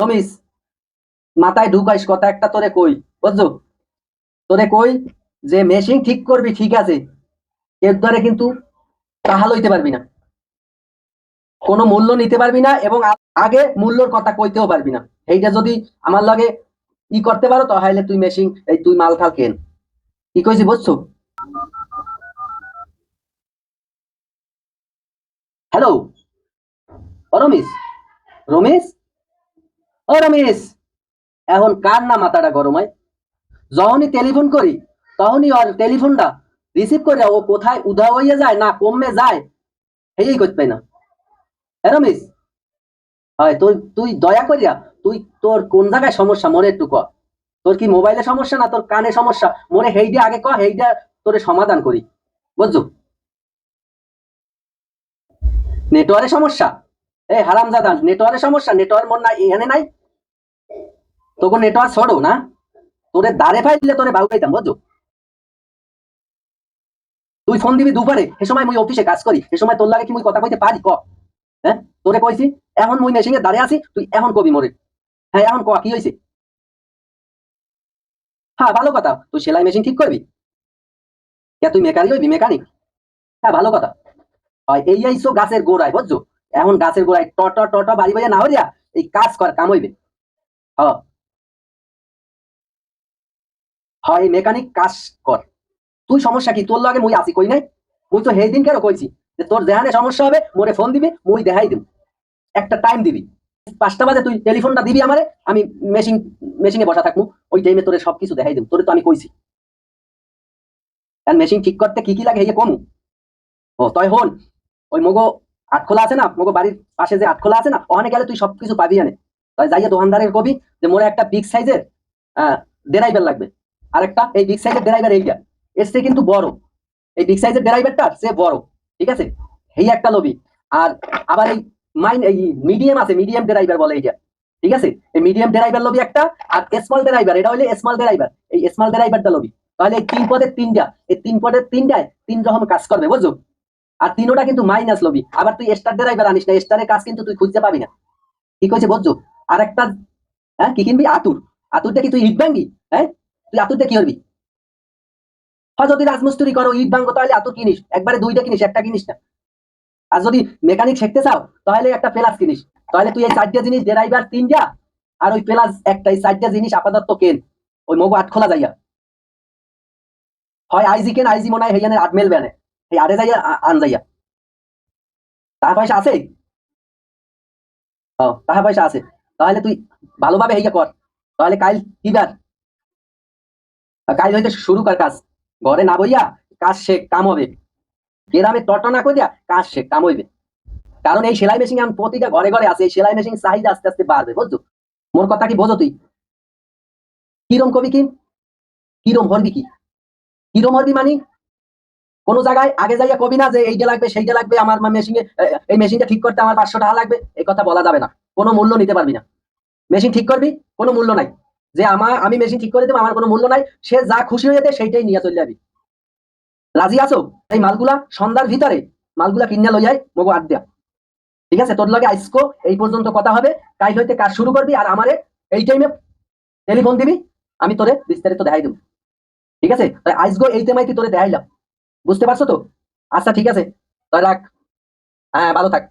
রমিস মাথায় ঢুকাইস কথা একটা তোরে কই, বুঝছ? তোরে কই যে মেশিন ঠিক করবি, ঠিক আছে, এর দ্বারা কিন্তু তাহা লইতে পারবি না। কোনো মূল্য নিতে পারবি না এবং আগে মূল্যর কথা কইতেও পারবি না। এইটা যদি আমার লাগে ই করতে পারো, তাহলে তুই মেশিন এই তুই মাল থাল কেন? কি কইছি, বুঝছ? হ্যালো রমেশ রমেশ ও রমেশ এখন কার না মাথাটা গরম হয় যখনই টেলিফোন করি, তখনই ওর টেলিফোনটা রিসিভ করে ও কোথায় উধা হইয়া যায় না কমে যায় এই করতে না। হ্যাঁ রমেশ হয়, তুই তুই দয়া করিয়া, তুই তোর কোন জায়গায় সমস্যা মনে একটু ক তোর কি মোবাইলে সমস্যা না তোর কানে সমস্যা? মনে হেইডা আগে ক হেইডা তোরে সমাধান করি। বুঝছ? নেটওয়ার্কের সমস্যা? এই হারাম জাদা নেটওয়ার্কের সমস্যা? নেটওয়ার্ক মন নাই, এখানে নাই? তোকে নেটওয়ার্ক ছড়ো না। তোরে দাঁড়ে ফাইলে তোরে বাউ পাইতাম বুঝছ? তুই ফোন দিবি দুপুরে, সে সময় মুই অফিসে কাজ করি, সে সময় তোর লাগে কি মুই কথা কইতে পারি, ক? হ্যাঁ? তোরে কইছি, এখন মুই মেশিনে দাঁড়িয়ে আছি, তুই এখন কবি মরে। হ্যাঁ এখন ক, কি হয়েছে হ্যাঁ ভালো কথা, তুই সেলাই মেশিন ঠিক করবি? তুই মেকানিক হইবি মেকানিক হ্যাঁ ভালো কথা। হয়, এই আইসো গাছের গোড়ায়, বুঝছ? এখন গাছের গোড়ায় টট টট বাড়ি বাড়ি না হইয়া এই কাজ কর কাম হইবে। হ। হয় মেকানিক কাজ কর। তুই সমস্যা কি? তোর লগে মুই আসি কই নাই? মুই তো সেই দিন কেন কইছি যে তোর দেহানে সমস্যা হবে, মোরে ফোন দিবি, মুই দেখাই দিব একটা টাইম দিবি। পাঁচটা বাজে তুই টেলিফোনটা দিবি আমারে, আমি মেশিন মেশিনে বসা থাকব ওই টাইমে তোরে সবকিছু দেখাই দিব তোরে তো আমি কইছি। মেশিন ঠিক করতে কি কি লাগে এই কমু? ও তয় হন ওই মগো আটখোলা আছে না, মগো বাড়ির পাশে যে আটখোলা আছে না, ওখানে গেলে তুই সবকিছু পাবি আনে তাই যাইয়া দোকানদারের কবি যে মোরে একটা বিগ সাইজের ড্রাইভার লাগবে। আর একটা এই বিগ সাইজের ড্রাইভার এইটা। এর চেয়ে কিন্তু বড়। এই বিগ সাইজের সে বড়। ঠিক আছে? এই একটা লবি। আর আবার এই মাইন এই মিডিয়াম আছে মিডিয়াম ড্রাইভার বলে এইটা। ঠিক আছে? এই মিডিয়াম লবি একটা, আর স্মল এটা স্মল এই স্মল লবি। তাহলে এই তিন পদের তিনটা, এই তিন পদের তিনটায় তিন রকম কাজ করবে, বুঝছ? আর তিনোটা কিন্তু মাইনাস লবি। আবার তুই স্টার ড্রাইভার আনিস না স্টারের কাজ কিন্তু তুই খুঁজতে পাবি না। কি কইছে বুঝছ? আর একটা হ্যাঁ কি কিনবি? আতুর। আতুরটা কি তুই ইট ভাঙ্গি হ্যাঁ? তুই আতুরটা কি করবি? হয় যদি রাজমিস্ত্রি করো, ইট ভাঙ্গো তাহলে আতুর কিনিস। একবারে দুইটা কিনিস, একটা কিনিস না। আর যদি মেকানিক শিখতে চাও, তাহলে একটা প্লাস কিনিস। তাহলে তুই এই চারটা জিনিস ড্রাইভার তিনটা, আর ওই প্লাস একটা, এই চারটা জিনিস আপাতত কেন। ওই মগু আট খোলা যাইয়া। হয় আইজি কেন, আইজি মনে হয় হেয়ানে আট মেলবে না এই আরে যাইয়া আন যাইয়া। টাকা পয়সা আছে? ও টাকা পয়সা আছে। তাহলে তুই ভালোভাবে হেইয়া কর। তাহলে কাল কি বার কাল হইতে শুরু কর কাজ। ঘরে না বইয়া কাজ শেখ, কাম হবে। গ্রামে টটা না করিয়া কাজ শেখ, কাম হইবে। কারণ এই সেলাই মেশিন এখন প্রতিটা ঘরে ঘরে আছে, এই সেলাই মেশিন চাহিদা আস্তে আস্তে বাড়বে, বুঝছ? মোর কথা কি বোঝো তুই? কিরম কবি কি? কিরম হরবি কি? কিরম হরবি মানে? কোন জায়গায় আগে যাইয়া কবি না যে এইটা লাগবে, সেইটা লাগবে, আমার মেশিনে এই মেশিনটা ঠিক করতে আমার পাঁচশো টাকা লাগবে এই কথা বলা যাবে না। কোনো মূল্য নিতে পারবি না। মেশিন ঠিক করবি, কোনো মূল্য নাই। যে আমার, আমি মেশিন ঠিক করে দেবো, আমার কোনো মূল্য নাই, সে যা খুশি হয়ে যেতে সেইটাই নিয়ে চলে যাবি। রাজি আছো? এই মালগুলা সন্ধ্যার ভিতরে মালগুলা কিনে লই যায় মগো আড দেয়া ঠিক আছে? তোর লগে আইসকো, এই পর্যন্ত কথা হবে। কাল হইতে কাজ শুরু করবি, আর আমারে এই টাইমে টেলিফোন দিবি, আমি তোরে বিস্তারিত দেখাই দেবো। ঠিক আছে? আইসগো এই টাইমাই তোরে দেখাইলাম। বুঝতে পারছ তো? আচ্ছা ঠিক আছে। তাহলে রাখ। হ্যাঁ ভালো থাক।